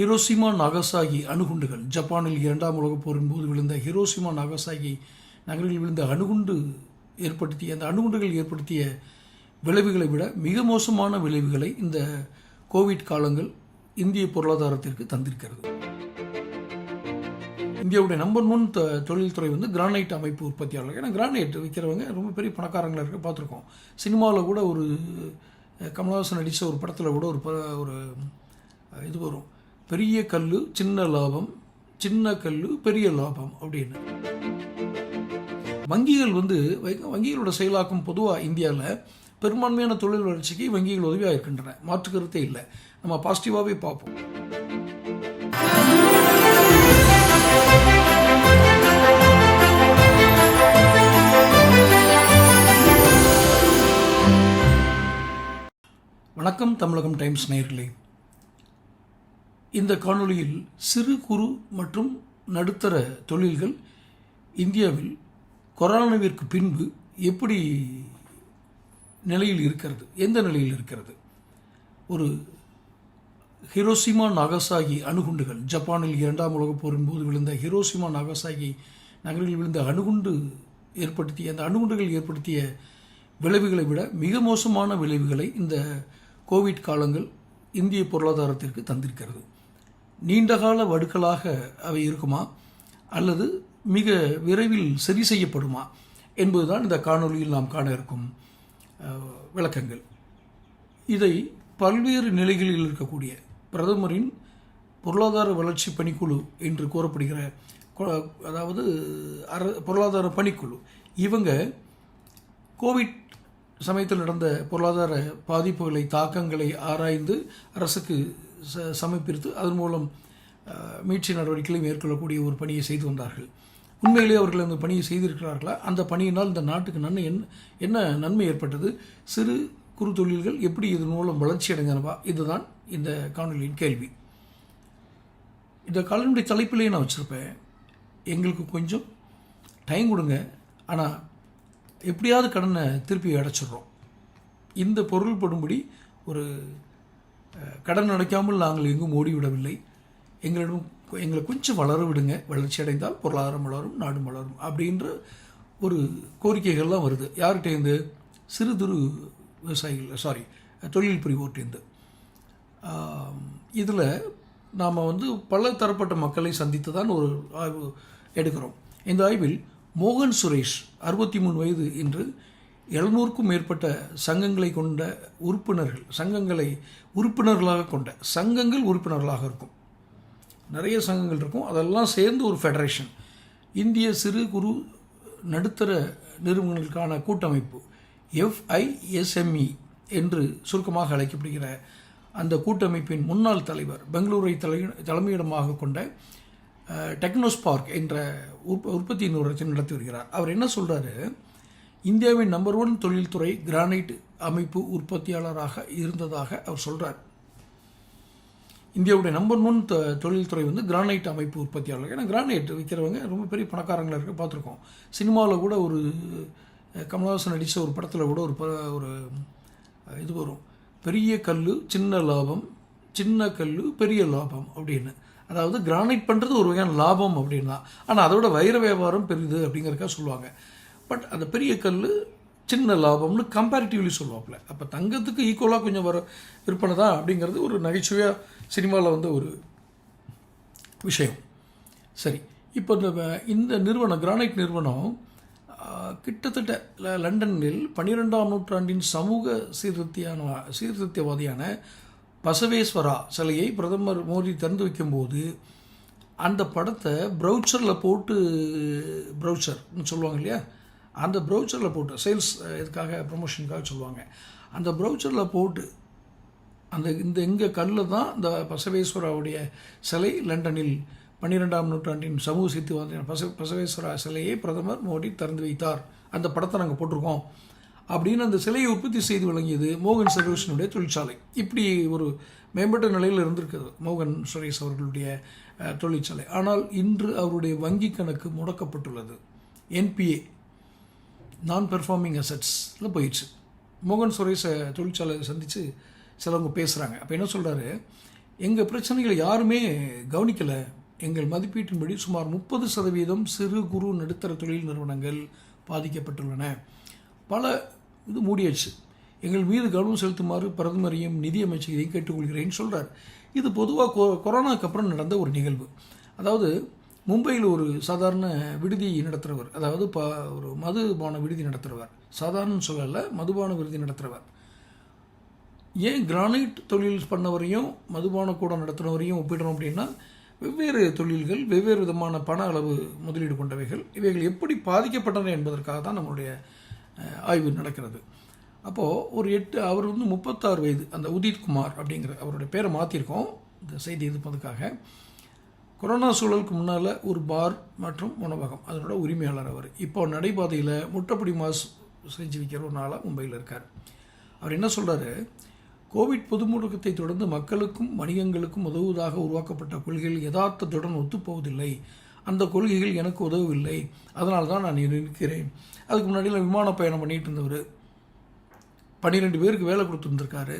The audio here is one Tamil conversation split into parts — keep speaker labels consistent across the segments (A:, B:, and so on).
A: ஹிரோசிமா நாகசாகி அணுகுண்டுகள். ஜப்பானில் இரண்டாம் உலகப் போரின் போது விழுந்த ஹிரோசிமா நாகசாகி நகரில் விழுந்த அணுகுண்டு ஏற்படுத்திய அந்த அணுகுண்டுகள் ஏற்படுத்திய விளைவுகளை விட மிக மோசமான விளைவுகளை இந்த கோவிட் காலங்கள் இந்திய பொருளாதாரத்திற்கு தந்திருக்கிறது. இந்தியாவுடைய நம்பர் ஒன் த தொழில்துறை வந்து கிரானைட் அமைப்பு உற்பத்தியாளர்கள். ஏன்னா கிரானைட் விற்கிறவங்க ரொம்ப பெரிய பணக்காரங்களாக இருக்க பார்த்துருக்கோம். சினிமாவில் கூட ஒரு கமலஹாசன் நடித்த ஒரு படத்தில் கூட ஒரு ப ஒரு இது வரும். பெரிய கல் சின்ன லாபம் சின்ன கல் பெரிய லாபம் அப்படின்னு. வங்கிகள் வந்து வங்கிகளோட செயலாக்கம் பொதுவாக இந்தியாவில் பெரும்பான்மையான தொழில் வளர்ச்சிக்கு வங்கிகள் உதவியாக இருக்கின்றன. மாற்று கருத்தே இல்லை. நம்ம பாசிட்டிவாகவே பார்ப்போம். வணக்கம் தமிழகம் டைம்ஸ் நேர்களே இந்த காணொளியில் சிறு குறு மற்றும் நடுத்தர தொழில்கள் இந்தியாவில் கொரோனாவிற்கு பின்பு எப்படி நிலையில் இருக்கிறது? எந்த நிலையில் இருக்கிறது? ஒரு ஹிரோசிமா நாகசாகி அணுகுண்டுகள் ஜப்பானில் இரண்டாம் உலகப் போரின் போது விழுந்த ஹிரோசிமா நாகசாகி நகரில் விழுந்த அணுகுண்டு ஏற்படுத்திய அந்த அணுகுண்டுகள் ஏற்படுத்திய விளைவுகளை விட மிக மோசமான விளைவுகளை இந்த கோவிட் காலங்கள் இந்திய பொருளாதாரத்திற்கு தந்திருக்கிறது. நீண்டகால வடுக்களாக அவை இருக்குமா? அல்லது மிக விரைவில் சரி செய்யப்படுமா? என்பதுதான் இந்த காணொளியில் நாம் காண இருக்கும் விளக்கங்கள். இதை பல்வேறு நிலைகளில் இருக்கக்கூடிய பிரதமரின் பொருளாதார வளர்ச்சி பணிக்குழு என்று கூறப்படுகிற அதாவது அர பொருளாதார பணிக்குழு. இவங்க கோவிட் சமயத்தில் நடந்த பொருளாதார பாதிப்புகளை தாக்கங்களை ஆராய்ந்து அரசுக்கு ச சமர்ப்பித்து அதன் மூலம் மீட்சி நடவடிக்கைகளை மேற்கொள்ளக்கூடிய ஒரு பணியை செய்து வந்தார்கள். உண்மையிலே அவர்கள் அந்த பணியை செய்திருக்கிறார்களா? அந்த பணியினால் இந்த நாட்டுக்கு நன்மை என்ன என்ன நன்மை ஏற்பட்டது? சிறு குறு தொழில்கள் எப்படி இதன் மூலம் வளர்ச்சி அடைந்தனவா? இதுதான் இந்த காணொலியின் கேள்வி. இந்த காலனுடைய தலைப்பிலேயே நான் வச்சுருப்பேன். எங்களுக்கு கொஞ்சம் டைம் கொடுங்க. ஆனால் எப்படியாவது கடனை திருப்பி அடைச்சிடுறோம். இந்த பொருள் படும்படி ஒரு கடன் அடைக்காமல் நாங்கள் எங்கும் ஓடிவிடவில்லை. எங்களிடம் எங்களை கொஞ்சம் வளர விடுங்க. வளர்ச்சி அடைந்தால் பொருளாதாரம் வளரும் நாடும் வளரும் அப்படின்ற ஒரு கோரிக்கைகள்லாம் வருது. யார்கிட்டேருந்து சிறு துரு விவசாயிகள் சாரி தொழில் புரிவோர்ட்டேருந்து இதில் நாம் வந்து பல தரப்பட்ட மக்களை சந்தித்து தான் ஒரு ஆய்வு எடுக்கிறோம். இந்த ஆய்வில் மோகன் சுரேஷ் அறுபத்தி மூணு வயது என்று எழுநூறுக்கும் மேற்பட்ட சங்கங்களை கொண்ட உறுப்பினர்கள் சங்கங்களை உறுப்பினர்களாக கொண்ட சங்கங்கள் உறுப்பினர்களாக இருக்கும். நிறைய சங்கங்கள் இருக்கும். அதெல்லாம் சேர்ந்து ஒரு ஃபெடரேஷன் இந்திய சிறு குறு நடுத்தர நிறுவனங்களுக்கான கூட்டமைப்பு எஃப்ஐஎஸ்எம்இ என்று சுருக்கமாக அழைக்கப்படுகிற அந்த கூட்டமைப்பின் முன்னாள் தலைவர் பெங்களூரை தலை தலைமையிடமாக கொண்ட டெக்னோஸ்பார்க் என்ற உற்ப உற்பத்தி நிறுவனத்தை நடத்தி வருகிறார். அவர் என்ன சொல்கிறாரு இந்தியாவின் நம்பர் ஒன் தொழில்துறை கிரானைட் அமைப்பு உற்பத்தியாளராக இருந்ததாக அவர் சொல்கிறார் இந்தியாவுடைய நம்பர் ஒன் த தொழில்துறை வந்து கிரானைட் அமைப்பு உற்பத்தியாளர் ஏன்னா கிரானைட் விற்கிறவங்க ரொம்ப பெரிய பணக்காரங்களாக இருக்க பார்த்துருக்கோம். சினிமாவில் கூட ஒரு கமலஹாசன் நடித்த ஒரு படத்தில் கூட ஒரு ப ஒரு இது வரும். பெரிய கல் சின்ன லாபம் சின்ன கல் பெரிய லாபம் அப்படின்னு. அதாவது கிரானைட் பண்ணுறது ஒரு வகையான லாபம் அப்படின்னா. ஆனால் அதோட வைர வியாபாரம் பெரிது அப்படிங்கிறதுக்காக சொல்லுவாங்க. பட் அந்த பெரிய கல் சின்ன லாபம்னு கம்பேரிட்டிவ்லி சொல்லுவாப்புல. அப்போ தங்கத்துக்கு ஈக்குவலாக கொஞ்சம் வர விற்பனை தான் அப்படிங்கிறது ஒரு நகைச்சுவையாக சினிமாவில் வந்து ஒரு விஷயம். சரி இப்போ இந்த இந்த நிறுவனம் கிரானைட் நிறுவனம் கிட்டத்தட்ட ல- லண்டனில் பன்னிரெண்டாம் நூற்றாண்டின் சமூக சீர்திருத்தியான சீர்திருத்தியவாதியான பசவேஸ்வரா சிலையை பிரதமர் மோடி திறந்து வைக்கும்போது அந்த படத்தை ப்ரௌச்சரில் போட்டு ப்ரௌச்சர்னு சொல்லுவாங்க இல்லையா? அந்த ப்ரௌச்சரில் போட்டு சேல்ஸ் இதுக்காக ப்ரொமோஷனுக்காக சொல்லுவாங்க. அந்த ப்ரௌச்சரில் போட்டு அந்த இந்த இங்கே கல்லில் தான் இந்த பசவேஸ்வராவுடைய சிலை லண்டனில் பன்னிரெண்டாம் நூற்றாண்டின் சமூக சித்துவாதியான பச பசவேஸ்வரா சிலையை பிரதமர் மோடி திறந்து வைத்தார். அந்த படத்தை நாங்கள் போட்டிருக்கோம். அப்படின்னு அந்த சிலையை உற்பத்தி செய்து வழங்கியது மோகன் சர்வேஷனுடைய தொழிற்சாலை. இப்படி ஒரு மேம்பட்ட நிலையில் இருந்திருக்கிறது மோகன் சுரேஷ் அவர்களுடைய தொழிற்சாலை. ஆனால் இன்று அவருடைய வங்கி கணக்கு முடக்கப்பட்டுள்ளது. என்பிஏ நான் பெர்ஃபார்மிங் அசட்ஸில் போயிடுச்சு. மோகன் சுரேஷை தொழிற்சாலையை சந்தித்து சிலவங்க பேசுகிறாங்க அப்போ என்ன சொல்கிறாரு எங்கள் பிரச்சனைகளை யாருமே கவனிக்கலை. எங்கள் மதிப்பீட்டின்படி சுமார் முப்பது சதவீதம் சிறு குறு நடுத்தர தொழில் நிறுவனங்கள் பாதிக்கப்பட்டுள்ளன. பல இது மூடியாச்சு. எங்கள் மீது கவனம் செலுத்துமாறு பிரதமரையும் நிதியமைச்சரையும் கேட்டுக்கொள்கிறேன்னு சொல்கிறார் இது பொதுவாக கொ கொரோனாக்கு அப்புறம் நடந்த ஒரு நிகழ்வு. அதாவது மும்பையில் ஒரு சாதாரண விடுதி நடத்துகிறவர் அதாவது ப ஒரு மதுபான விடுதி நடத்துகிறவர் சாதாரண சொல்லலை மதுபான விடுதி நடத்துகிறவர் ஏன் கிரானைட் தொழில் பண்ணவரையும் மதுபான கூட நடத்துகிறவரையும் ஒப்பிடுறோம் அப்படின்னா வெவ்வேறு தொழில்கள் வெவ்வேறு விதமான பண அளவு முதலீடு கொண்டவைகள் இவைகள் எப்படி பாதிக்கப்பட்டன என்பதற்காக தான் நம்மளுடைய ஆய்வு நடக்கிறது. அப்போது ஒரு எட்டு அவர் வந்து முப்பத்தாறு வயது அந்த உதித் குமார் அப்படிங்கிற அவருடைய பேரை மாற்றிருக்கோம் இந்த செய்தி இருப்பதுக்காக கொரோனா சூழலுக்கு முன்னால் ஒரு பார் மற்றும் உணவகம் அதனோட உரிமையாளர் அவர். இப்போ நடைபாதையில் முட்டைப்பொடி மாஸ் செஞ்சு விற்கிற ஒரு நாளாக மும்பையில் இருக்கார். அவர் என்ன சொல்கிறாரு கோவிட் பொது முடக்கத்தை தொடர்ந்து மக்களுக்கும் வணிகங்களுக்கும் உதவுவதாக உருவாக்கப்பட்ட கொள்கைகள் யதார்த்தத்துடன் ஒத்துப்போவதில்லை. அந்த கொள்கைகள் எனக்கு உதவவில்லை. அதனால தான் நான் இங்க இருக்கிறேன் அதுக்கு முன்னாடியில் விமான பயணம் பண்ணிட்டு இருந்தவர் பன்னிரெண்டு பேருக்கு வேலை கொடுத்துருந்துருக்காரு.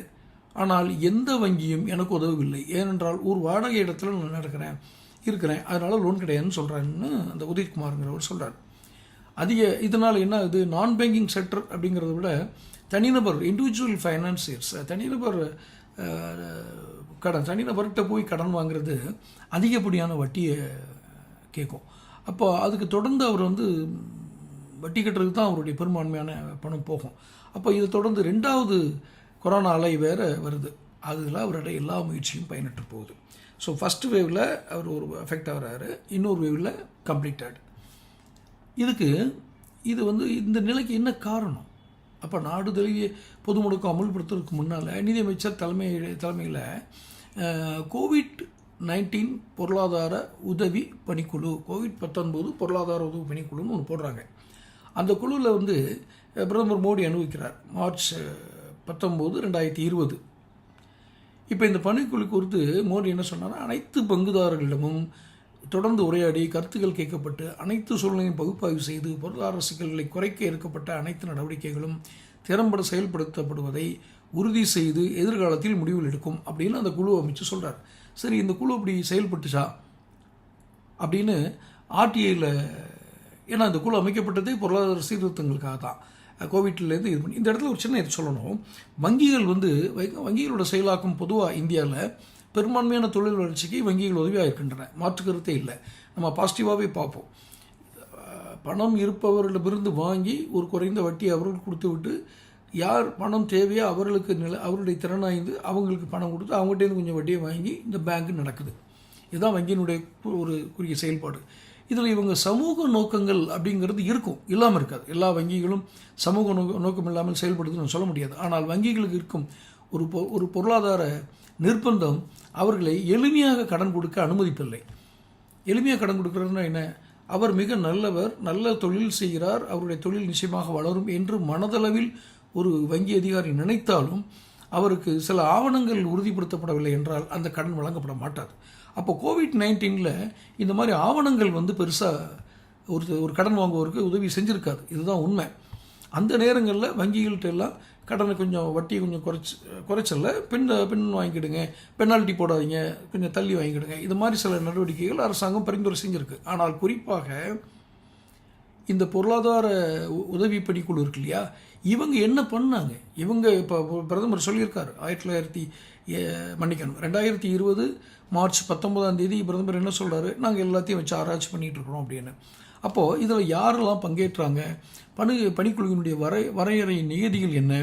A: ஆனால் எந்த வங்கியும் எனக்கு உதவவில்லை. ஏனென்றால் ஒரு வாடகை இடத்துல நான் நடக்கிறேன். இருக்கிறேன். அதனால் லோன் கிடையாதுன்னு சொல்கிறேன்னு அந்த உதயகுமாருங்கிறவர் சொல்கிறார் அதிக இதனால் என்ன ஆகுது? நான் பேங்கிங் செக்டர் அப்படிங்கிறத விட தனிநபர் இண்டிவிஜுவல் ஃபைனான்சியர்ஸ் தனிநபர் கடன் தனிநபர்கிட்ட போய் கடன் வாங்குறது அதிகப்படியான வட்டியை கேட்கும் அப்போ அதுக்கு தொடர்ந்து அவர் வந்து வட்டி கட்டுறதுக்கு தான் அவருடைய பெரும்பான்மையான பணம் போகும். அப்போ இதை தொடர்ந்து ரெண்டாவது கொரோனா அலை வேறு வருது. அதில் அவருடைய எல்லா முயற்சியும் பயனற்று போகுது. ஸோ ஃபஸ்ட்டு வேவில் அவர் ஒரு எஃபெக்ட் ஆகிறாரு. இன்னொரு வேவில் கம்ப்ளீட்டட் இதுக்கு இது வந்து இந்த நிலைக்கு என்ன காரணம்? அப்போ நாடு தழுவிய பொது முடக்கம் அமல்படுத்துறதுக்கு முன்னால் நிதியமைச்சர் தலைமை தலைமையில் கோவிட் நைன்டீன் பொருளாதார உதவி பணிக்குழு கோவிட் பத்தொன்பது பொருளாதார உதவி பணிக்குழுன்னு ஒன்று போடுறாங்க. அந்த குழுவில் வந்து பிரதமர் மோடி அனுபவிக்கிறார். மார்ச் பத்தொம்போது ரெண்டாயிரத்தி இருபது. இப்போ இந்த பணிக்குழு குறித்து மோடி என்ன சொன்னார் அனைத்து பங்குதாரர்களிடமும் தொடர்ந்து உரையாடி கருத்துக்கள் கேட்கப்பட்டு அனைத்து சூழ்நிலையும் பகுப்பாய்வு செய்து பொருளாதார சிக்கல்களை குறைக்க எடுக்கப்பட்ட அனைத்து நடவடிக்கைகளும் திறம்பட செயல்படுத்தப்படுவதை உறுதி செய்து எதிர்காலத்தில் முடிவில் எடுக்கும் அப்படின்னு அந்த குழு அமைச்சு சொல்கிறார் சரி இந்த குழு அப்படி செயல்பட்டுச்சா? அப்படின்னு ஆர்டிஐயில் ஏன்னா இந்த குழு அமைக்கப்பட்டதே பொருளாதார சீர்திருத்தங்களுக்காக தான் கோவிட்லேருந்து இது பண்ணி இந்த இடத்துல ஒரு சின்ன இது சொல்லணும். வங்கிகள் வந்து வங்கிகளோட செயலாக்கம் பொதுவாக இந்தியாவில் பெரும்பான்மையான தொழில் வளர்ச்சிக்கு வங்கிகள் உதவியாக இருக்கின்றன. மாற்று கருத்தே இல்லை. நம்ம பாசிட்டிவாகவே பார்ப்போம். பணம் இருப்பவர்களிடமிருந்து வாங்கி ஒரு குறைந்த வட்டி அவர்களுக்கு கொடுத்து விட்டு யார் பணம் தேவையோ அவர்களுக்கு நில அவருடைய திறனாய்ந்து அவங்களுக்கு பணம் கொடுத்து அவங்ககிட்டேருந்து கொஞ்சம் வட்டியை வாங்கி இந்த பேங்க் நடக்குது. இதுதான் வங்கியினுடைய ஒரு குறுகிய செயல்பாடு. இதில் இவங்க சமூக நோக்கங்கள் அப்படிங்கிறது இருக்கும். இல்லாமல் இருக்காது. எல்லா வங்கிகளும் சமூக நோக்க நோக்கம் இல்லாமல் செயல்படுதுன்னு சொல்ல முடியாது. ஆனால் வங்கிகளுக்கு இருக்கும் ஒரு பொ ஒரு பொருளாதார நிர்பந்தம் அவர்களை எளிமையாக கடன் கொடுக்க அனுமதிப்பில்லை. எளிமையாக கடன் கொடுக்குறதுனா என்ன? அவர் மிக நல்லவர் நல்ல தொழில் செய்கிறார் அவருடைய தொழில் நிச்சயமாக வளரும் என்று மனதளவில் ஒரு வங்கி அதிகாரி நினைத்தாலும் அவருக்கு சில ஆவணங்கள் உறுதிப்படுத்தப்படவில்லை என்றால் அந்த கடன் வழங்கப்பட மாட்டாது. அப்போ கோவிட் நைன்டீனில் இந்த மாதிரி ஆவணங்கள் வந்து பெருசாக ஒரு ஒரு கடன் வாங்குவோருக்கு உதவி செஞ்சுருக்காது. இதுதான் உண்மை. அந்த நேரங்களில் வங்கிகள்கிட்ட எல்லாம் கடனை கொஞ்சம் வட்டியை கொஞ்சம் குறைச்சி குறைச்சல பின் பின் வாங்கிக்கிடுங்க பெனால்ட்டி போடாதீங்க கொஞ்சம் தள்ளி வாங்கிக்கிடுங்க. இது மாதிரி சில நடவடிக்கைகள் அரசாங்கம் பரிந்துரை செஞ்சுருக்கு. ஆனால் குறிப்பாக இந்த பொருளாதார உ- உதவி பணிக்குழு இருக்கு இல்லையா? இவங்க என்ன பண்ணாங்க? இவங்க இப்போ பிரதமர் சொல்லியிருக்காரு ஆயிரத்தி தொள்ளாயிரத்தி மன்னிக்கணும் ரெண்டாயிரத்தி இருபது மார்ச் பத்தொன்பதாம் தேதி பிரதமர் என்ன சொல்கிறாரு நாங்கள் எல்லாத்தையும் வச்சு ஆராய்ச்சி பண்ணிகிட்ருக்குறோம் அப்படின்னு. அப்போது இதில் யாரெல்லாம் பங்கேற்றாங்க? பணி பணிக்குழுவினுடைய வரை வரையறை நியதிகள் என்ன?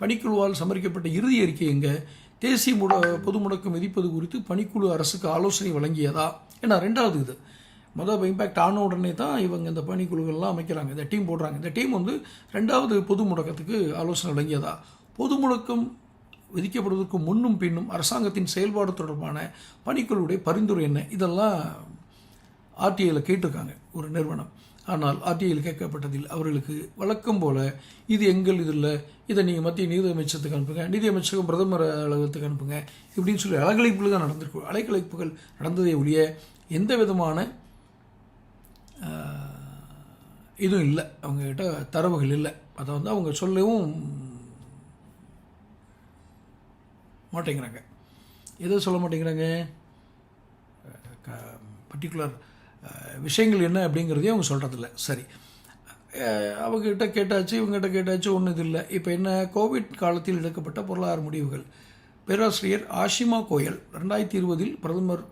A: பணிக்குழுவால் சமரிக்கப்பட்ட இறுதி அறிக்கை எங்கே? தேசிய முட பொது முடக்கம் விதிப்பது குறித்து பணிக்குழு அரசுக்கு ஆலோசனை வழங்கியதா? ஏன்னா ரெண்டாவது இது. மொதல் இம்பேக்ட் ஆன உடனே தான் இவங்க இந்த பணிக்குழுக்கள்லாம் அமைக்கிறாங்க. இந்த டீம் போடுறாங்க. இந்த டீம் வந்து ரெண்டாவது பொது முடக்கத்துக்கு ஆலோசனை வழங்கியதா? பொது முடக்கம் விதிக்கப்படுவதற்கு முன்னும் பின்னும் அரசாங்கத்தின் செயல்பாடு தொடர்பான பணிக்குழுவுடைய பரிந்துரை என்ன? இதெல்லாம் ஆர்டிஐயில் கேட்டிருக்காங்க. ஒரு நிறுவனம். ஆனால் ஆர்டிஐயில் கேட்கப்பட்டதில் அவர்களுக்கு வழக்கம் போல இது எங்கள் இதில் இதை நீங்கள் மத்திய நிதி அமைச்சத்துக்கு அனுப்புங்க. நிதி அமைச்சகம் பிரதமர் அலுவலகத்துக்கு அனுப்புங்க. இப்படின்னு சொல்லி அலைக்கழிப்புகள் தான் நடந்திருக்கு. அலைக்கழிப்புகள் நடந்ததே ஒழிய எந்த விதமான இதுவும் இல்லை. அவங்கக்கிட்ட தரவுகள் இல்லை. அதை வந்து அவங்க சொல்லவும் மாட்டேங்கிறாங்க. எதை சொல்ல மாட்டேங்கிறாங்க? பர்டிகுலர் விஷயங்கள் என்ன அப்படிங்கிறதையும் அவங்க சொல்கிறதில்ல சரி. அவங்ககிட்ட கேட்டாச்சு இவங்ககிட்ட கேட்டாச்சு ஒன்றும் இது இல்லை. இப்போ என்ன? கோவிட் காலத்தில் எடுக்கப்பட்ட பொருளாதார முடிவுகள். பேராசிரியர் ஆஷிமா கோயல் ரெண்டாயிரத்தி இருபதில் பிரதமர்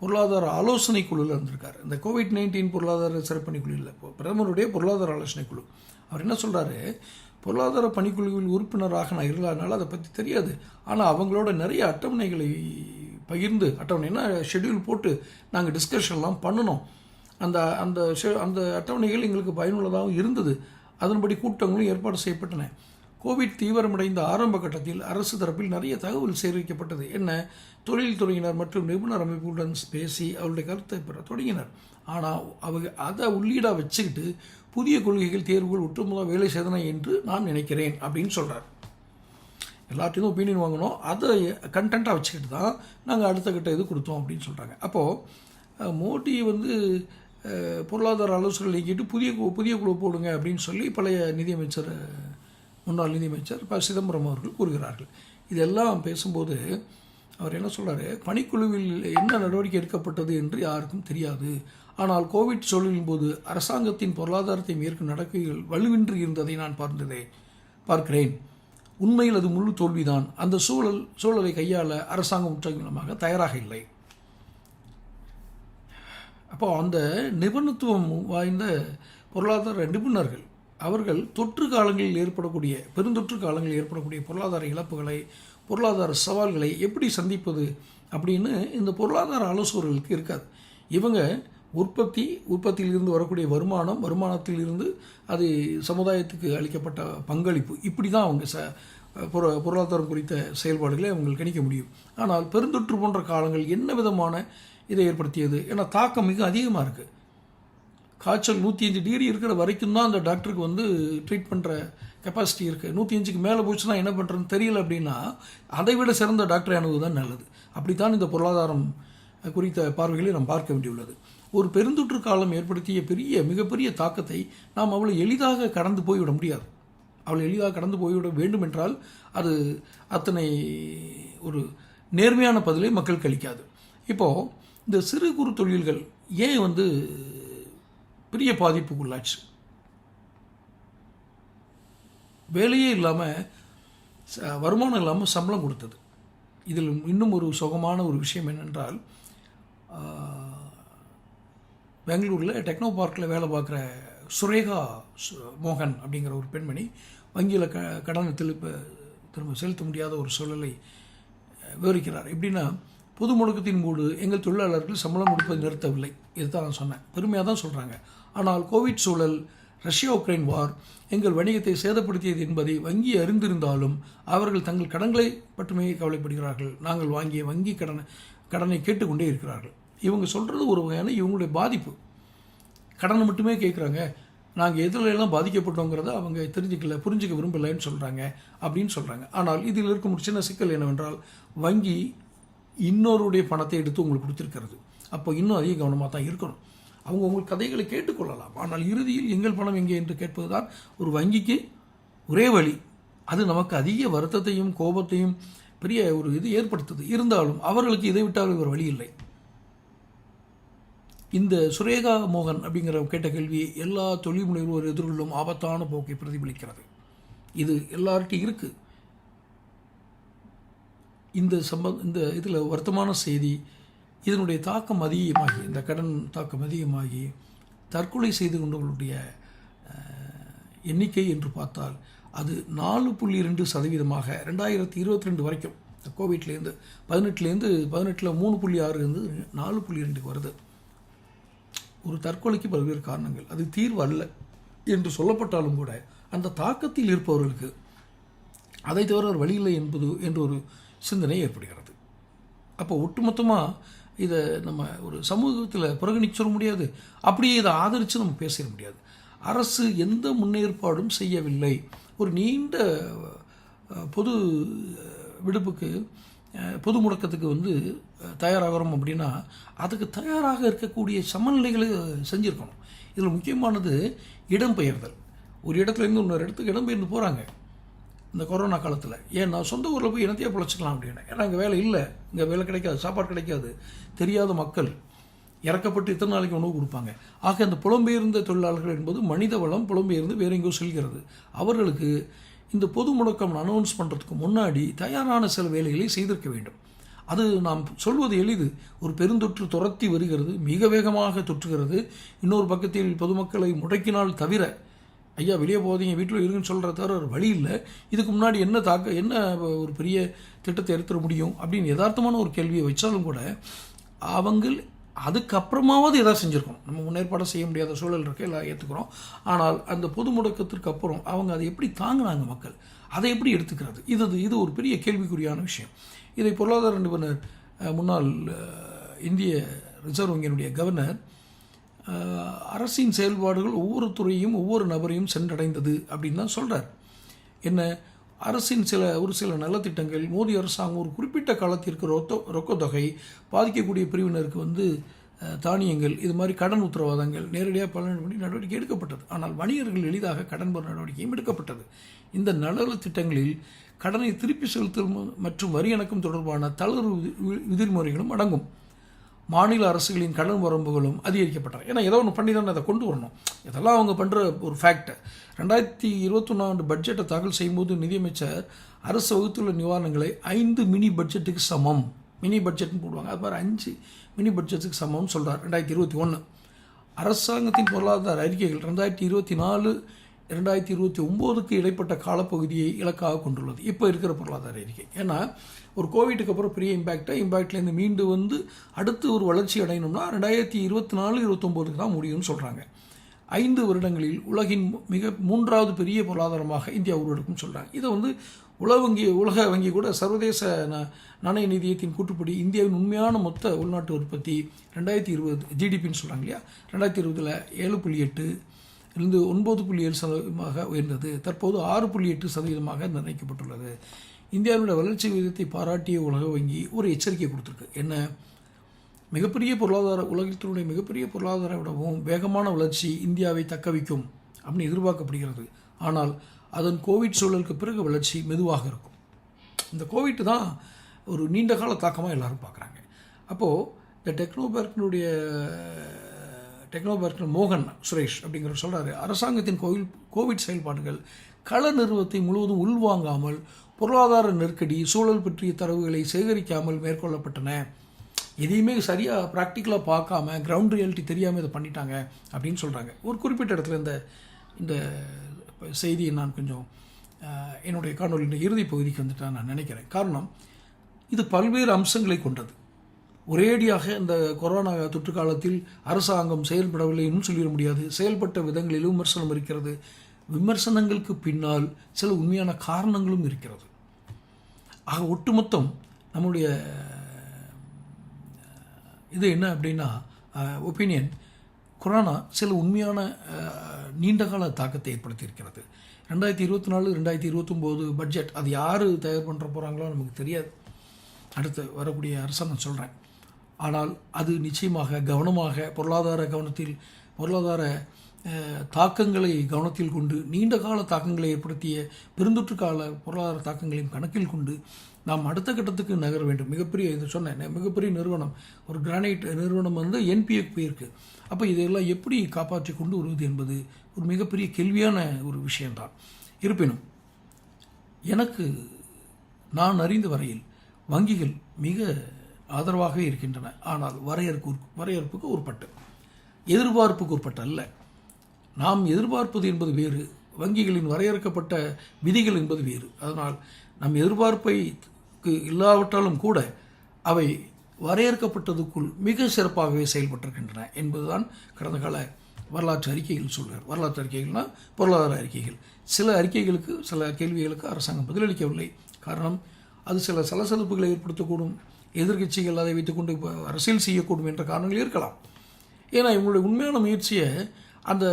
A: பொருளாதார ஆலோசனை குழுவில் இருந்திருக்கார். இந்த கோவிட் நைன்டீன் பொருளாதார சிறப்பணி குழு இல்லை இப்போ பிரதமருடைய பொருளாதார ஆலோசனை குழு. அவர் என்ன சொல்கிறாரு பொருளாதார பணிக்குழுவில் உறுப்பினராக நான் இருந்ததுனால அதை பற்றி தெரியாது. ஆனால் அவங்களோட நிறைய அட்டவணைகளை பகிர்ந்து அட்டவணைனா ஷெட்யூல் போட்டு நாங்கள் டிஸ்கஷன்லாம் பண்ணினோம் அந்த அந்த அந்த அட்டவணைகள் எங்களுக்கு பயனுள்ளதாகவும் இருந்தது. அதன்படி கூட்டங்களும் ஏற்பாடு செய்யப்பட்டன. கோவிட் தீவிரமடைந்த ஆரம்ப கட்டத்தில் அரசு தரப்பில் நிறைய தகவல் சேகரிக்கப்பட்டது என்ன? தொழில்துறையினர் மற்றும் நிபுணர் அமைப்புடன் பேசி அவருடைய கருத்தை பெற தொடங்கினர். ஆனால் அவங்க அதை உள்ளீடாக வச்சுக்கிட்டு புதிய கொள்கைகள் தேர்வுகள் ஒட்டுமொத்த வேலை செய்தன என்று நான் நினைக்கிறேன் அப்படின்னு சொல்கிறார் எல்லாத்தையும் ஒப்பீனியன் வாங்கினோம் அதை கண்டென்ட்டாக வச்சுக்கிட்டு தான் நாங்கள் அடுத்த கட்ட இது கொடுத்தோம் அப்படின்னு சொல்கிறாங்க அப்போது மோடி வந்து பொருளாதார ஆலோசனை நீக்கிட்டு புதிய கு- புதிய குழு போடுங்க அப்படின்னு சொல்லி பழைய நிதியமைச்சர் முன்னாள் நிதியமைச்சர் ப. சிதம்பரம் அவர்கள் கூறுகிறார்கள். இதெல்லாம் பேசும்போது அவர் என்ன சொல்கிறாரு பணிக்குழுவில் என்ன நடவடிக்கை எடுக்கப்பட்டது என்று யாருக்கும் தெரியாது. ஆனால் கோவிட் சூழலின் போது அரசாங்கத்தின் பொருளாதாரத்தை மேற்கும் நடக்கைகள் வலுவின்றி இருந்ததை நான் பார்த்ததே பார்க்கிறேன். உண்மையில் அது முழு தோல்விதான். அந்த சூழல் சூழலை கையாள அரசாங்கம் உற்சாகமாக தயாராக இல்லை. அப்போ அந்த நிபுணத்துவம் வாய்ந்த பொருளாதார நிபுணர்கள் அவர்கள் தொற்று காலங்களில் ஏற்படக்கூடிய பெருந்தொற்று காலங்களில் ஏற்படக்கூடிய பொருளாதார இழப்புகளை பொருளாதார சவால்களை எப்படி சந்திப்பது அப்படின்னு இந்த பொருளாதார ஆலோசகர்களுக்கு இருக்காது. இவங்க உற்பத்தி உற்பத்தியிலிருந்து வரக்கூடிய வருமானம் வருமானத்திலிருந்து அது சமுதாயத்துக்கு அளிக்கப்பட்ட பங்களிப்பு. இப்படி தான் அவங்க ச பொரு பொருளாதாரம் குறித்த செயல்பாடுகளை அவங்க கணிக்க முடியும். ஆனால் பெருந்தொற்று போன்ற காலங்கள் என்ன விதமான இதை ஏற்படுத்தியது? ஏன்னா தாக்கம் மிக அதிகமாக இருக்குது காய்ச்சல் நூற்றி அஞ்சு டிகிரி இருக்கிற வரைக்கும் தான் அந்த டாக்டருக்கு வந்து ட்ரீட் பண்ணுற கெப்பாசிட்டி இருக்குது நூற்றி அஞ்சுக்கு மேலே போச்சுன்னா என்ன பண்ணுறதுன்னு தெரியல அப்படின்னா அதை விட சிறந்த டாக்டர் அணுவது தான் நல்லது. அப்படித்தான் இந்த பொருளாதாரம் குறித்த பார்வைகளை நாம் பார்க்க வேண்டியுள்ளது. ஒரு பெருந்தொற்று காலம் ஏற்படுத்திய பெரிய மிகப்பெரிய தாக்கத்தை நாம் அவ்வளோ எளிதாக கடந்து போய்விட முடியாது. அவ்வளோ எளிதாக கடந்து போய்விட வேண்டும் என்றால் அது அத்தனை ஒரு நேர்மையான பதிலை மக்கள் கழிக்காது. இப்போது இந்த சிறு குறு தொழில்கள் ஏன் வந்து பெரிய பாதிப்புக்குள்ளாச்சு வேலையே இல்லாமல் வருமானம் இல்லாமல் சம்பளம் கொடுத்தது. இதில் இன்னும் ஒரு சுகமான ஒரு விஷயம் என்னென்றால் பெங்களூரில் டெக்னோ பார்க்கில் வேலை பார்க்குற சுரேகா சு- மோகன் அப்படிங்கிற ஒரு பெண்மணி வங்கியில் க கடனை திருப்ப திரும்ப செலுத்த முடியாத ஒரு சூழலை விவரிக்கிறார். எப்படின்னா பொது முடக்கத்தின் போது எங்கள் தொழிலாளர்கள் சம்பளம் கொடுப்பதை நிறுத்தவில்லை. இதுதான் நான் சொன்னேன். பெருமையாக தான் சொல்கிறாங்க ஆனால் கோவிட் சூழல் ரஷ்யா உக்ரைன் வார் எங்கள் வணிகத்தை சேதப்படுத்தியது என்பதை வங்கி அறிந்திருந்தாலும் அவர்கள் தங்கள் கடன்களை மட்டுமே கவலைப்படுகிறார்கள். நாங்கள் வாங்கிய வங்கி கடனை கடனை கேட்டுக்கொண்டே இருக்கிறார்கள். இவங்க சொல்கிறது ஒரு வகையான இவங்களுடைய பாதிப்பு. கடனை மட்டுமே கேட்குறாங்க. நாங்கள் எதுல எல்லாம் பாதிக்கப்பட்டோங்கிறத அவங்க தெரிஞ்சுக்கல புரிஞ்சுக்க விரும்பலைன்னு சொல்கிறாங்க அப்படின்னு சொல்கிறாங்க ஆனால் இதில் இருக்கும் ஒரு சின்ன சிக்கல் என்னவென்றால் வங்கி இன்னொருடைய பணத்தை எடுத்து உங்களுக்கு கொடுத்துருக்கிறது. அப்போ இன்னும் அதிக கவனமாக தான் இருக்கணும். அவங்க உங்கள் கதைகளை கேட்டுக்கொள்ளலாம். ஆனால் இறுதியில் எங்கள் பணம் எங்கே என்று கேட்பதுதான் ஒரு வங்கிக்கு ஒரே வழி. அது நமக்கு அதிக வருத்தத்தையும் கோபத்தையும் பெரிய ஒரு இது ஏற்படுத்துது. இருந்தாலும் அவர்களுக்கு இதை விட்டால் ஒரு வழி இல்லை. இந்த சுரேகா மோகன் அப்படிங்கிற கேட்ட கேள்வி எல்லா தொழில் முனைவோர் எதிர்கொள்ளும் ஆபத்தான போக்கை பிரதிபலிக்கிறது. இது எல்லார்ட்டையும் இருக்குது இந்த சம்ப இந்த இதில் வருத்தமான செய்தி இதனுடைய தாக்கம் அதிகமாகி இந்த கடன் தாக்கம் அதிகமாகி தற்கொலை செய்து கொண்டவர்களுடைய அஹ், எண்ணிக்கை என்று பார்த்தால் அது நாலு புள்ளி ரெண்டு சதவீதமாக ரெண்டாயிரத்தி இருபத்தி ரெண்டு வரைக்கும் கோவிட்லேருந்து பதினெட்டுலேருந்து பதினெட்டில் மூணு புள்ளி ஆறு இருந்து நாலு புள்ளி ரெண்டுக்கு வருது. ஒரு தற்கொலைக்கு பல்வேறு காரணங்கள். அது தீர்வு அல்ல என்று சொல்லப்பட்டாலும் கூட அந்த தாக்கத்தில் இருப்பவர்களுக்கு அதை தவிர ஒரு வழியில்லை என்பது என்ற ஒரு சிந்தனை ஏற்படுகிறது. அப்போ ஒட்டுமொத்தமாக இதை நம்ம ஒரு சமூகத்தில் புறக்கணிக்க சொல்ல முடியாது. அப்படியே இதை ஆதரித்து நம்ம பேசிட முடியாது. அரசு எந்த முன்னேற்பாடும் செய்யவில்லை. ஒரு நீண்ட பொது விடுப்புக்கு பொது முடக்கத்துக்கு வந்து தயாராகிறோம் அப்படின்னா அதுக்கு தயாராக இருக்கக்கூடிய சமநிலைகளை செஞ்சுருக்கணும். இதில் முக்கியமானது இடம்பெயர்தல். ஒரு இடத்துலேருந்து இன்னொரு இடத்துக்கு இடம்பெயர்ந்து போகிறாங்க இந்த கொரோனா காலத்தில். ஏன்னா சொந்த ஊரில் போய் இனத்தையே பிழைச்சிக்கலாம் அப்படின்னு. ஏன்னா இங்கே வேலை இல்லை. இங்கே வேலை கிடைக்காது சாப்பாடு கிடைக்காது. தெரியாத மக்கள். இறக்கப்பட்டு இத்தனை நாளைக்கு உணவு கொடுப்பாங்க. ஆக அந்த புலம்பெயர்ந்த தொழிலாளர்கள் என்பது மனித வளம் புலம்பெயர்ந்து வேற எங்கேயோ செல்கிறது. அவர்களுக்கு இந்த பொது முடக்கம் அனௌன்ஸ் பண்ணுறதுக்கு முன்னாடி தயாரான சில வேலைகளை செய்திருக்க வேண்டும். அது நாம் சொல்வது எளிது. ஒரு பெருந்தொற்று துரத்தி வருகிறது மிக வேகமாக தொற்றுகிறது. இன்னொரு பக்கத்தில் பொதுமக்களை முடக்கினால் தவிர ஐயா வெளியே போதீங்க வீட்டில் இருங்கன்னு சொல்கிற தவிர ஒரு வழி இல்லை. இதுக்கு முன்னாடி என்ன தாக்க என்ன ஒரு பெரிய திட்டத்தை எடுத்துட முடியும் அப்படின்னு யதார்த்தமான ஒரு கேள்வியை வச்சாலும் கூட அவங்க அதுக்கப்புறமாவது எதாவது செஞ்சுருக்கணும். நம்ம முன்னேற்பாடு செய்ய முடியாத சூழல் இருக்க எல்லாம் ஏற்றுக்கிறோம் ஆனால் அந்த பொது முடக்கத்திற்கு அப்புறம் அவங்க அதை எப்படி தாங்கினாங்க மக்கள்? அதை எப்படி எடுத்துக்கிறது? இது இது ஒரு பெரிய கேள்விக்குறியான விஷயம். இதை பொருளாதார நிபுணர் முன்னாள் இந்திய ரிசர்வ் வங்கியினுடைய கவர்னர் அரசின் செயல்பாடுகள் ஒவ்வொரு துறையும் ஒவ்வொரு நபரையும் சென்றடைந்தது அப்படின்னு தான் சொல்கிறார் என்ன அரசின் சில ஒரு சில நலத்திட்டங்கள் மோடி அரசாங்கம் ஒரு குறிப்பிட்ட காலத்திற்கு ரொத்த ரொக்கத்தொகை பாதிக்கக்கூடிய பிரிவினருக்கு வந்து தானியங்கள் இது மாதிரி கடன் உத்தரவாதங்கள் நேரடியாக பலன் பண்ணி நடவடிக்கை எடுக்கப்பட்டது. ஆனால் வணிகர்கள் எளிதாக கடன் பெறும் நடவடிக்கையும் எடுக்கப்பட்டது. இந்த நலத்திட்டங்களில் கடனை திருப்பி செலுத்தும் மற்றும் வரி இணக்கம் தொடர்பான தளர்வு விதிமுறைகளும் அடங்கும். மாநில அரசுகளின் கடன் வரம்புகளும் அதிகரிக்கப்பட்டன. ஏன்னா ஏதோ ஒன்று பண்ணி தானே அதை கொண்டு வரணும். இதெல்லாம் அவங்க பண்ணுற ஒரு ஃபேக்ட் ரெண்டாயிரத்தி இருபத்தொன்னாண்டு பட்ஜெட்டை தாக்கல் செய்யும்போது நிதியமைச்சர் அரசு வகுத்துள்ள நிவாரணங்களை ஐந்து மினி பட்ஜெட்டுக்கு சமம். மினி பட்ஜெட்னு போடுவாங்க. அது மாதிரி அஞ்சு மினி பட்ஜெட்டுக்கு சமம்னு சொல்கிறார் ரெண்டாயிரத்தி இருபத்தி ஒன்று அரசாங்கத்தின் பொருளாதார அறிக்கைகள் ரெண்டாயிரத்தி இருபத்தி நாலு ரெண்டாயிரத்தி இருபத்தி ஒம்போதுக்கு இடைப்பட்ட காலப்பகுதியை இலக்காக கொண்டுள்ளது. இப்போ இருக்கிற பொருளாதார அறிக்கை. ஏன்னா ஒரு கோவிட்டுக்கு அப்புறம் பெரிய இம்பேக்டாக இம்பேக்ட்லேருந்து மீண்டு வந்து அடுத்து ஒரு வளர்ச்சி அடையணும்னா ரெண்டாயிரத்தி இருபத்தி நாலு இருபத்தொம்போதுக்கு தான் முடியும்னு சொல்கிறாங்க ஐந்து வருடங்களில் உலகின் மிக மூன்றாவது பெரிய பொருளாதாரமாக இந்தியா உருவெடுக்கும் சொல்கிறாங்க இதை வந்து உலக வங்கி உலக வங்கி கூட சர்வதேச ந- நாணய நிதியத்தின் கூட்டுப்படி இந்தியாவின் உண்மையான மொத்த உள்நாட்டு உற்பத்தி ரெண்டாயிரத்தி இருபது ஜிடிபின்னு சொல்கிறாங்க இல்லையா? ரெண்டாயிரத்தி இருபதில் ஏழு புள்ளி எட்டு இருந்து ஒன்பது புள்ளி ஏழு சதவீதமாக உயர்ந்தது. தற்போது ஆறு புள்ளி எட்டு சதவீதமாக நிர்ணயிக்கப்பட்டுள்ளது. இந்தியாவுடைய வளர்ச்சி விகிதத்தை பாராட்டிய உலக வங்கி ஒரு எச்சரிக்கை கொடுத்துருக்கு. என்ன? மிகப்பெரிய பொருளாதார உலகத்தினுடைய மிகப்பெரிய பொருளாதார விடவும் வேகமான வளர்ச்சி இந்தியாவை தக்க வைக்கும் அப்படின்னு எதிர்பார்க்கப்படுகிறது. ஆனால் அதன் கோவிட் சூழலுக்கு பிறகு வளர்ச்சி மெதுவாக இருக்கும். இந்த கோவிட் தான் ஒரு நீண்ட கால தாக்கமாக எல்லோரும் பார்க்குறாங்க. அப்போது இந்த டெக்னோபர்க்கினுடைய டெக்னோபார்க் மோகன் சுரேஷ் அப்படிங்கிற சொல்கிறாரு அரசாங்கத்தின் கோவில் கோவிட் செயல்பாடுகள் கள நிறுவனத்தை முழுவதும் உள்வாங்காமல் பொருளாதார நெருக்கடி சூழல் பற்றிய தரவுகளை சேகரிக்காமல் மேற்கொள்ளப்பட்டன. எதையுமே சரியாக ப்ராக்டிக்கலாக பார்க்காம கிரவுண்ட் ரியாலிட்டி தெரியாமல் இதை பண்ணிட்டாங்க அப்படின்னு சொல்கிறாங்க ஒரு குறிப்பிட்ட இடத்துல இந்த இந்த செய்தியை நான் கொஞ்சம் என்னுடைய காணொலியின் இறுதி பகுதிக்கு வந்துட்டா நான் நினைக்கிறேன். காரணம் இது பல்வேறு அம்சங்களை கொண்டது. ஒரேடியாக இந்த கொரோனா தொற்று காலத்தில் அரசாங்கம் செயல்படவில்லைன்னு சொல்லிட முடியாது. செயல்பட்ட விதங்களிலும் விமர்சனம் இருக்கிறது. விமர்சனங்களுக்கு பின்னால் சில உண்மையான காரணங்களும் இருக்கிறது. ஆக ஒட்டுமொத்தம் நம்முடைய இது என்ன அப்படின்னா ஒப்பீனியன் கொரோனா சில உண்மையான நீண்டகால தாக்கத்தை ஏற்படுத்தியிருக்கிறது. ரெண்டாயிரத்தி இருபத்தி நாலு ரெண்டாயிரத்தி இருபத்தொம்போது பட்ஜெட் அது யார் தயார் பண்ணுற போகிறாங்களோ நமக்கு தெரியாது. அடுத்து வரக்கூடிய அரசாங்கம் சொல்கிறேன் ஆனால் அது நிச்சயமாக கவனமாக பொருளாதார கவனத்தில் பொருளாதார தாக்கங்களை கவனத்தில் கொண்டு நீண்ட கால தாக்கங்களை ஏற்படுத்திய பெருந்தொற்று கால பொருளாதார தாக்கங்களையும் கணக்கில் கொண்டு நாம் அடுத்த கட்டத்துக்கு நகர வேண்டும். மிகப்பெரிய இது சொன்னேன் மிகப்பெரிய நிறுவனம் ஒரு கிரானைட் நிறுவனம் வந்து என்பிஎஃப் போயிருக்கு. அப்போ இதையெல்லாம் எப்படி காப்பாற்றி கொண்டு வருவது என்பது ஒரு மிகப்பெரிய கேள்வியான ஒரு விஷயம்தான். இருப்பினும் எனக்கு நான் அறிந்த வரையில் வங்கிகள் மிக ஆதரவாகவே இருக்கின்றன. ஆனால் வரையறுக்கு வரையறுப்புக்கு உட்பட்டு எதிர்பார்ப்புக்கு உட்பட்டு அல்ல. நாம் எதிர்பார்ப்பது என்பது வேறு. வங்கிகளின் வரையறுக்கப்பட்ட விதிகள் என்பது வேறு. அதனால் நம் எதிர்பார்ப்பைக்கு இல்லாவிட்டாலும் கூட அவை வரையறுக்கப்பட்டதுக்குள் மிக சிறப்பாகவே செயல்பட்டிருக்கின்றன என்பதுதான் கடந்த கால வரலாற்று அறிக்கைகள் சொல்கிறார் வரலாற்று அறிக்கைகள்னா பொருளாதார அறிக்கைகள். சில அறிக்கைகளுக்கு சில கேள்விகளுக்கு அரசாங்கம் பதிலளிக்கவில்லை. காரணம் அது சில சலசலப்புகளை ஏற்படுத்தக்கூடும். எதிர்க்கட்சிகள் அதை வைத்துக்கொண்டு இப்போ அரசியல் செய்யக்கூடும் என்ற காரணங்கள் இருக்கலாம். ஏன்னா இவங்களுடைய உண்மையான முயற்சியை அந்த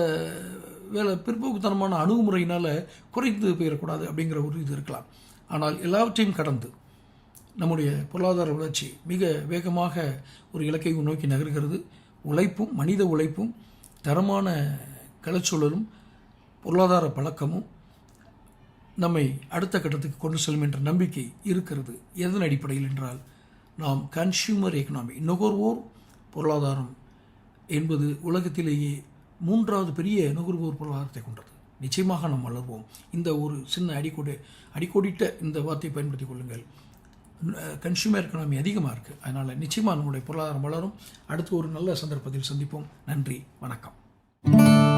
A: வேலை பிற்போக்குத்தனமான அணுகுமுறையினால் குறைந்து போயிடக்கூடாது அப்படிங்கிற ஒரு இது இருக்கலாம். ஆனால் எல்லாவற்றையும் கடந்து நம்முடைய பொருளாதார வளர்ச்சி மிக வேகமாக ஒரு இலக்கை நோக்கி நகர்கிறது. உழைப்பும் மனித உழைப்பும் தரமான கலைச்சூழலும் பொருளாதார பழக்கமும் நம்மை அடுத்த கட்டத்துக்கு கொண்டு செல்லும் என்ற நம்பிக்கை இருக்கிறது. எதன் அடிப்படையில் என்றால் நாம் கன்சியூமர் எக்கனாமி நுகர்வோர் பொருளாதாரம் என்பது உலகத்திலேயே மூன்றாவது பெரிய நுகர்வோர் பொருளாதாரத்தை கொண்டது. நிச்சயமாக நாம் வளர்வோம். இந்த ஒரு சின்ன அடிக்கோடு அடிக்கோடிட்ட இந்த வார்த்தையை பயன்படுத்திக் கொள்ளுங்கள். கன்சியூமர் எக்கனாமி அதிகமாக இருக்குது அதனால் நிச்சயமாக நம்முடைய பொருளாதாரம் வளரும். அடுத்து ஒரு நல்ல சந்தர்ப்பத்தில் சந்திப்போம். நன்றி. வணக்கம்.